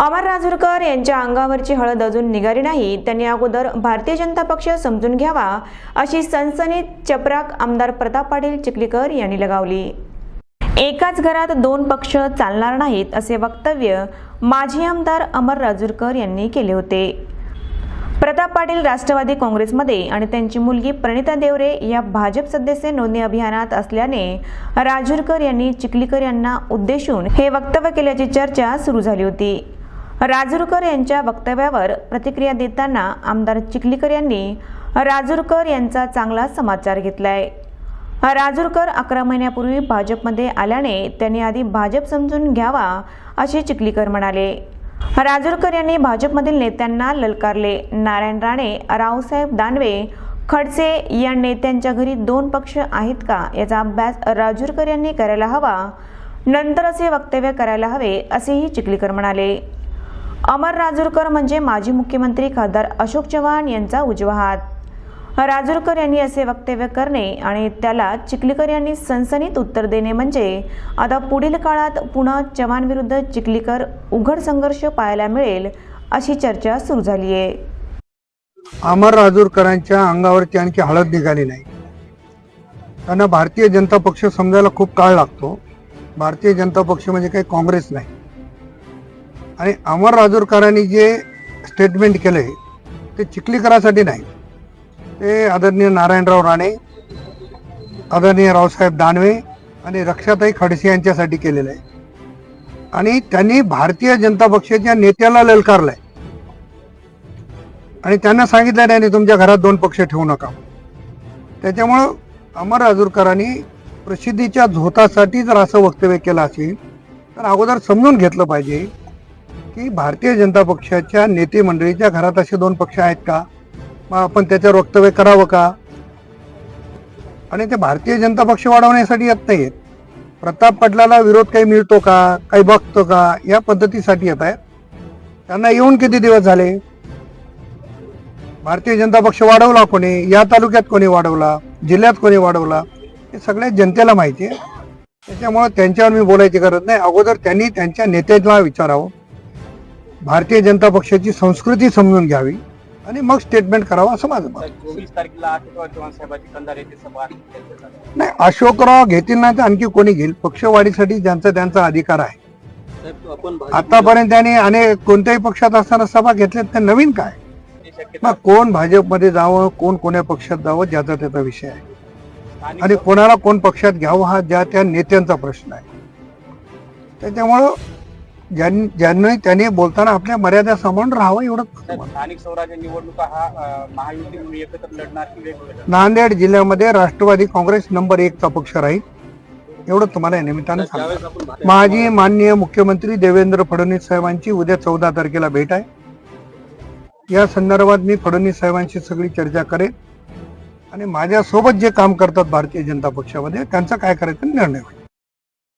अमर राजूरकर यांच्या अंगावरची हळद अजून निघाली नाही. त्यांनी अगोदर भारतीय जनता पक्ष समजून घ्यावा अशी सनसनीत चपराक आमदार प्रताप पाटील चिखलीकर यांनी लगावली. एकाच घरात दोन पक्ष चालणार नाहीत असे वक्तव्य माजी आमदार अमर राजूरकर यांनी केले होते. प्रताप पाटील राष्ट्रवादी काँग्रेसमध्ये आणि त्यांची मुलगी प्रणिता देवरे या भाजप सदस्य नोंदणी अभियानात असल्याने राजूरकर यांनी चिखलीकर यांना उद्देशून हे वक्तव्य केल्याची चर्चा सुरू झाली होती. राजूरकर यांच्या वक्तव्यावर प्रतिक्रिया देताना आमदार चिखलीकर यांनी राजूरकर यांचा चांगला समाचार घेतलाय. राजूरकर अकरा महिन्यापूर्वी भाजपमध्ये आल्याने त्यांनी आधी भाजप समजून घ्यावा असे चिखलीकर म्हणाले. राजूरकर यांनी भाजपमधील नेत्यांना ललकारले. नारायण राणे रावसाहेब दानवे खडसे या नेत्यांच्या घरी दोन पक्ष आहेत का याचा अभ्यास राजूरकर यांनी करायला हवा? नंतर असे वक्तव्य करायला हवे असेही चिखलीकर म्हणाले. अमर राजूरकर म्हणजे माजी मुख्यमंत्री खासदार अशोक चव्हाण यांचा उजवा हात. राजूरकर यांनी असे वक्तव्य करणे आणि त्याला चिखलीकर यांनी सनसनीत उत्तर देणे म्हणजे आता पुढील काळात पुन्हा चव्हाण विरुद्ध चिखलीकर उघड संघर्ष पाहायला मिळेल अशी चर्चा सुरू झाली आहे. अमर राजूरकरांच्या अंगावरची आणखी हळद निघाली नाही. त्यांना भारतीय जनता पक्ष समजायला खूप काळ लागतो. भारतीय जनता पक्ष म्हणजे काही काँग्रेस नाही. आणि अमर राजूरकरांनी जे स्टेटमेंट केलंय ते चिखलीकरासाठी नाही. ते आदरणीय नारायणराव राणे आदरणीय रावसाहेब दानवे आणि रक्षाताई खडसे यांच्यासाठी केलेलं आहे. आणि त्यांनी भारतीय जनता पक्षाच्या नेत्याला ललकारलंय. आणि त्यांना सांगितलं नाही तुमच्या घरात दोन पक्ष ठेवू नका. त्याच्यामुळं अमर राजूरकरांनी प्रसिद्धीच्या झोतासाठी जर असं वक्तव्य केलं असेल तर अगोदर समजून घेतलं पाहिजे की भारतीय जनता पक्षाच्या नेते मंडळीच्या घरात असे दोन पक्ष आहेत का? मग आपण त्याच्यावर वक्तव्य करावं का? आणि ते भारतीय जनता पक्ष वाढवण्यासाठी येत नाहीत प्रताप पाटलाला विरोध काही मिळतो का? काही बघतो का? या पद्धतीसाठी येत आहेत. त्यांना येऊन किती दिवस झाले? भारतीय जनता पक्ष वाढवला कोणी? या तालुक्यात कोणी वाढवला? जिल्ह्यात कोणी वाढवला? हे सगळ्या जनतेला माहिती आहे. त्याच्यामुळे त्यांच्यावर मी बोलायची गरज नाही. अगोदर त्यांनी त्यांच्या नेत्याला विचारावं. भारतीय जनता पक्षाची संस्कृती समजून घ्यावी आणि मग स्टेटमेंट करावं असं माझं मत. चोवीस तारखेला. नाही अशोकराव घेतील नाही तर आणखी कोणी घेईल? पक्षवाढीसाठी ज्यांचा त्यांचा अधिकार आहे. आतापर्यंत त्यांनी अनेक कोणत्याही पक्षात असताना सभा घेतल्यात ते नवीन काय? मग कोण भाजपमध्ये जावं कोण कोण्या पक्षात जावं ज्याचा त्याचा विषय आहे. आणि कोणाला कोण पक्षात घ्यावं हा ज्या त्या नेत्यांचा प्रश्न आहे. त्याच्यामुळं ज्यांनी त्यांनी बोलताना आपल्या मर्यादा सांभाळून राहावं एवढं स्थानिक स्वराज्य निवडणुका हा महायुती एकत्र लढणार नांदेड जिल्ह्यामध्ये राष्ट्रवादी काँग्रेस नंबर एकचा पक्ष राहील. एवढं तुम्हाला या निमित्तानं सांगतो. माझी माननीय मुख्यमंत्री देवेंद्र फडणवीस साहेबांची उद्या चौदा तारखेला भेट आहे. या संदर्भात मी फडणवीस साहेबांशी सगळी चर्चा करेन. आणि माझ्यासोबत जे काम करतात भारतीय जनता पक्षामध्ये त्यांचा काय करायचा निर्णय होईल?